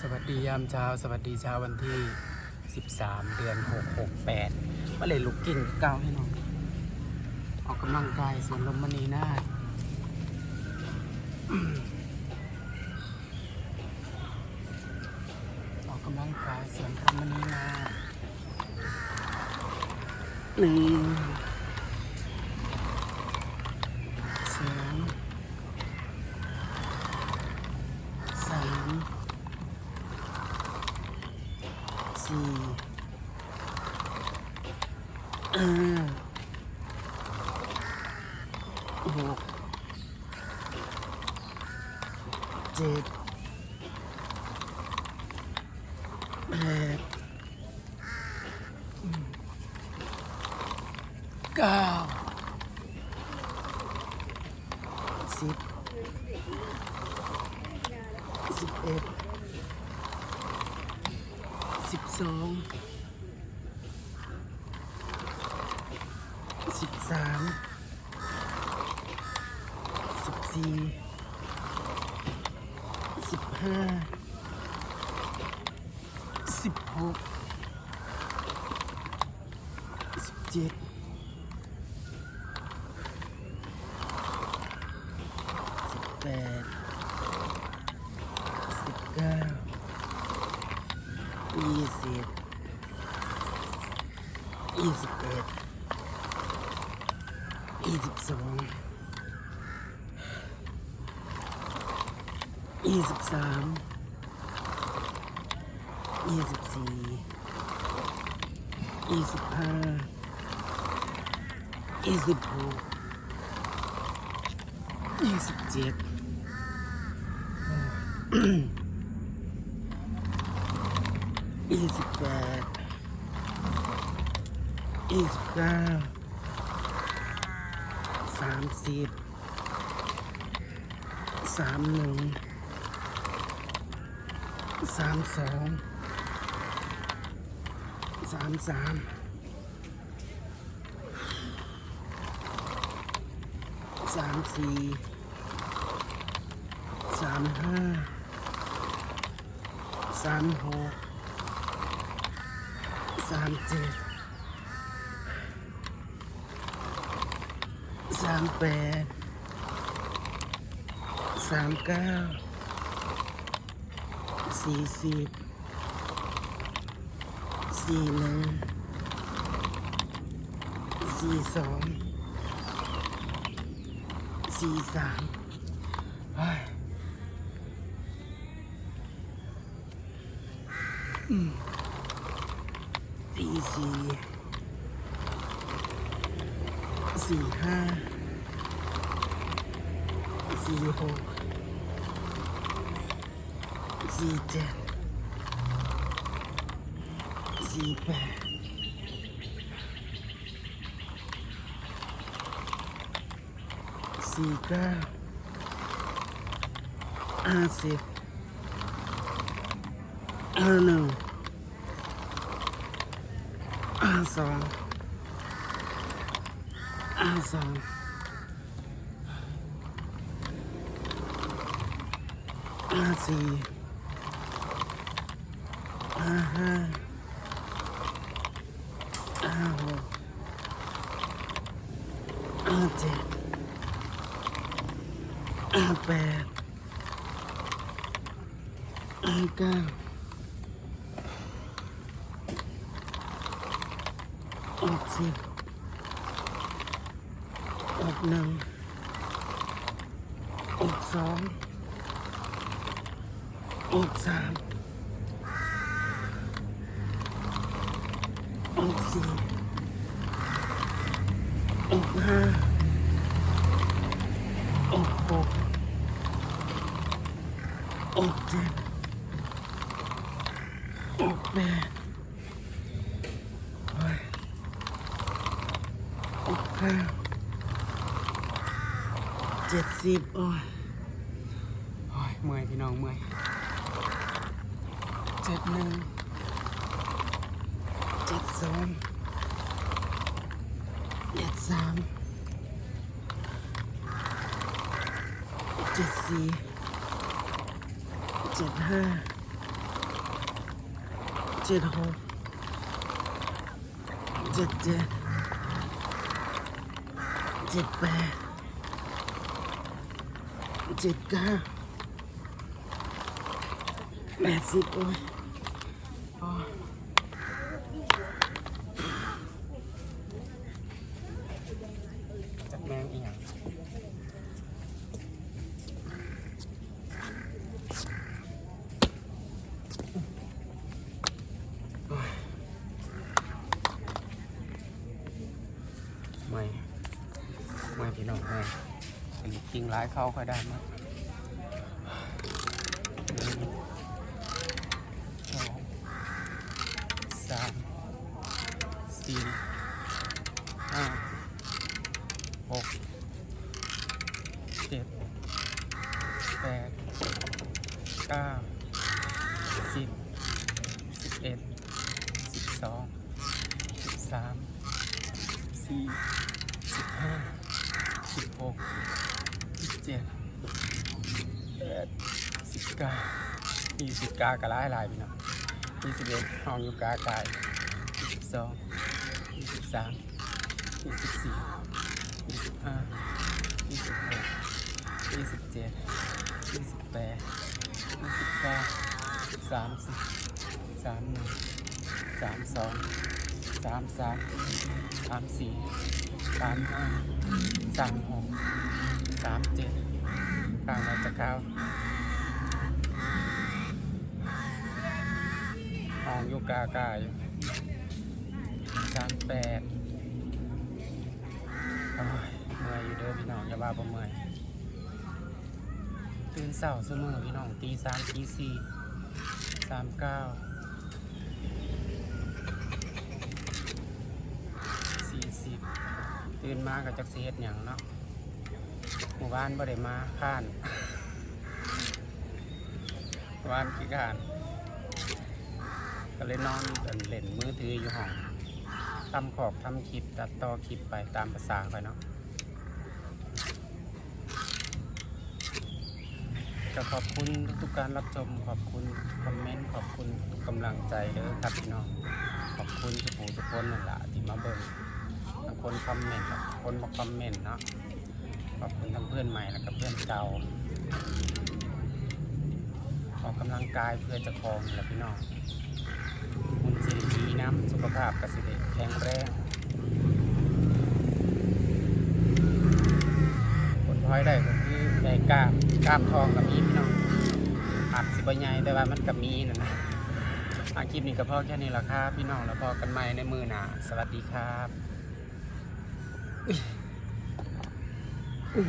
สวัสดียามเช้า สวัสดีเช้าวันที่ 13 เดือน 6 6 8มาเลยลุกกินเก้าให้น้องออกกำลังกายสวนลมมณีนาฏอืมออกกำลังกายสวนลมมณีนาฏหนึ่งสองสาม สี่หกเจ็ดแปดเก้าสิบเอ็ด สิบสองสิบสามสิบสี่สิบห้าสิบหกสิบเจ็ดสิบแปดสิบเก้า ยี่สิบยี่สิบเอ็ดยี่สิบสองยี่สิบสามยี่สิบสี่ยี่สิบห้ายี่สิบหกยี่สิบเจ็ด ยี่สิบแปดยี่สิบเก้าสามสิบสามหนึ่งสามสองสามสามสามสี่สามห้าสามหก สามเจ็ดสามแปดสามเก้าสี่สิบสี่หนึ่งสี่สองสี่สามเฮ้ ยสี่สี่สี่ห้าสี่หกสี่เจ็ดสี่แปดสี่เก้าห้าสิบห้าหนึ่ง อาสองอาสองอา อาห้าอาหกอาเจ็ดอาแปดอาเก้าออกสิบออกหนึ่งออกสองออกสามออกสี่ออกห้าออกหกออกเจ็ดออกแปดเฮ้ย ออกห้า เจ็ดสิบโอ้ยโอ้ยเมื่อยพี่น้องเมื่อยเจ็ดหนึ่งเจ็ดสองเจ็ดสามเจ็ดสี่เจ็ดห้าเจ็ดหกเจ็ดเจ็ด เจ็ดแปดเจ็ดเก้าแปดสิบโอ้ยจักแมงอีกอย่างโอ้ยไม่ ไม่พี่น้องไม่จริงร้ายเข้าค่อยได้มากหนึ่งสองสามสี่ห้าหกเจ็ดแปดเก้าสิบสิบเอ็ดสิบสองสิบสามสี่สิบห้า สิบหกสิบเจ็ดแปดสิบเก้ายี่สิบกากระไรลายพี่น้องยี่สิบเอ็ดห้องอยู่กากายยี่สิบสองยี่สิบสามยี่สิบสี่ยี่สิบห้ายี่สิบหกยี่สิบเจ็ดยี่สิบแปดยี่สิบเก้าสามสิบสามหนึ่งสามสอง สามสามสามสี่สามห้าสามหกสามเจ็ดกลางเราจะเข้าห้องยูกากายอยู่สามแปดเมื่อยอยู่เด้อพี่น้องอย่าว่าผมเมื่อยตื่นเสาร์เสมอพี่น้องตีสามตีสี่สามเก้า สิตื่นมากับจักเสียดอย่างเนาะหมู่บ้านบ่ได้มาข้านหมู่บ้านขี้ข้าน ก็เลยนอนเล่นมือถืออยู่ห้องทำขอบทำคลิปตัดต่อคลิปไปตามภาษาไปเนาะก็ขอบคุณทุกการรับชมขอบคุณคอมเมนต์ขอบคุณทุกกำลังใจเด้อครับพี่น้องขอบคุณทุกผู้ทุกคนนั่นแหละที่มาเบิ้ง คนคอมเมนต์คนมาคอมเมนต์เนาะขอบคุณทั้งเพื่อนใหม่แล้วก็เพื่อนเก่าออกกำลังกายเพื่อจะครองนี่แหละพี่น้องมุนสิริดีน้ำสุขภาพกสิเดแข็งแรงผลพลอยได้ก็คือได้กล้ามกล้ามทองกับมีพี่น้องอาจสิบใหญ่แต่ว่ามันกับมีนั่นนะอาคลิปนี้ก็พอแค่นี้ละครับพี่น้องแล้วพอกันใหม่ในมือหนาสวัสดีครับ อุ๊ยอุ๊ย